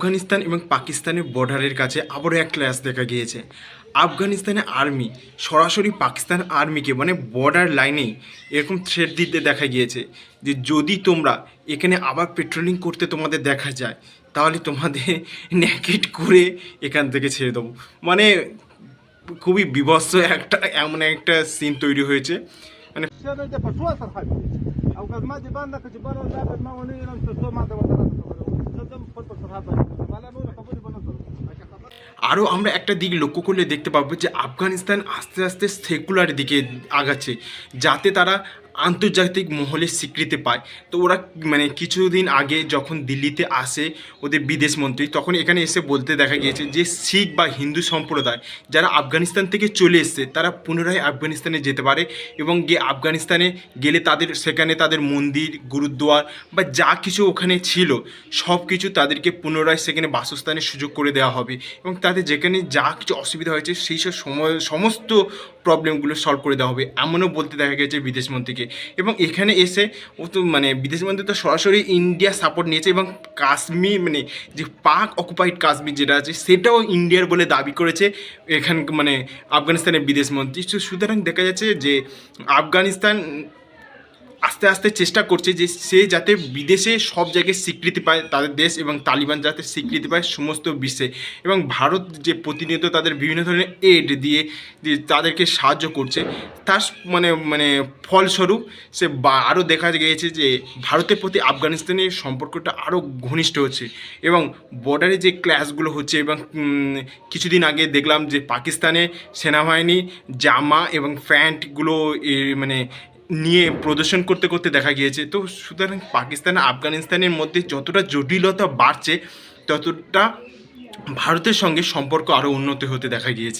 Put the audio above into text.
আফগানিস্তান এবং পাকিস্তানের বর্ডারের কাছে আবারও এক ক্লাস দেখা গিয়েছে। আফগানিস্তানের আর্মি সরাসরি পাকিস্তান আর্মিকে মানে বর্ডার লাইনেই এরকম থ্রেড দিতে দেখা গিয়েছে যে যদি তোমরা এখানে আবার পেট্রোলিং করতে তোমাদের দেখা যায়, তাহলে তোমাদের ন্যাকেট করে এখান থেকে ছেড়ে দেবো। মানে খুবই বিভৎস একটা, এমন একটা সিন তৈরি হয়েছে। মানে আরও আমরা একটা দিক লক্ষ্য করলে দেখতে পাবো যে আফগানিস্তান আস্তে আস্তে সেকুলার দিকে আগাচ্ছে, যাতে তারা আন্তর্জাতিক মহলে স্বীকৃতি পায়। তো ওরা মানে কিছুদিন আগে যখন দিল্লিতে আসে ওদের বিদেশ মন্ত্রী, তখন এখানে এসে বলতে দেখা গিয়েছে যে শিখ বা হিন্দু সম্প্রদায় যারা আফগানিস্তান থেকে চলে এসছে, তারা পুনরায় আফগানিস্তানে যেতে পারে এবং গিয়ে আফগানিস্তানে গেলে তাদের, সেখানে তাদের মন্দির গুরুদ্বার বা যা কিছু ওখানে ছিল, সব কিছু তাদেরকে পুনরায় সেখানে বাসস্থানের সুযোগ করে দেওয়া হবে এবং তাদের যেখানে যা কিছু অসুবিধা হয়েছে, সেই সব সময়, সমস্ত প্রবলেমগুলো সলভ করে দেওয়া হবে। এমনও বলতে দেখা গেছে বিদেশ মন্ত্রীকে এবং এখানে এসে ও তো মানে বিদেশ মন্ত্রী তো সরাসরি ইন্ডিয়া সাপোর্ট নিয়েছে এবং কাশ্মীর মানে যে পাক অকুপাইড কাশ্মীর যেটা আছে, সেটাও ইন্ডিয়ার বলে দাবি করেছে এখান মানে আফগানিস্তানের বিদেশ মন্ত্রী। সুতরাং দেখা যাচ্ছে যে আফগানিস্তান আস্তে আস্তে চেষ্টা করছে যে সে যাতে বিদেশে সব জায়গায় স্বীকৃতি পায় তাদের দেশ এবং তালিবান যাতে স্বীকৃতি পায় সমস্ত বিশ্বে। এবং ভারত যে প্রতিনিয়ত তাদের বিভিন্ন ধরনের এড দিয়ে তাদেরকে সাহায্য করছে, তার মানে মানে ফলস্বরূপ সে আরও দেখা গিয়েছে যে ভারতের প্রতি আফগানিস্তানের সম্পর্কটা আরও ঘনিষ্ঠ হচ্ছে এবং বর্ডারে যে ক্ল্যাশগুলো হচ্ছে এবং কিছুদিন আগে দেখলাম যে পাকিস্তানে সেনাবাহিনী, জামা এবং প্যান্টগুলো মানে নিয়ে প্রদর্শন করতে করতে দেখা গিয়েছে। তো সুতরাং পাকিস্তান, আফগানিস্তানের মধ্যে যতটা জটিলতা বাড়ছে, ততটা ভারতের সঙ্গে সম্পর্ক আরও উন্নত হতে দেখা গিয়েছে।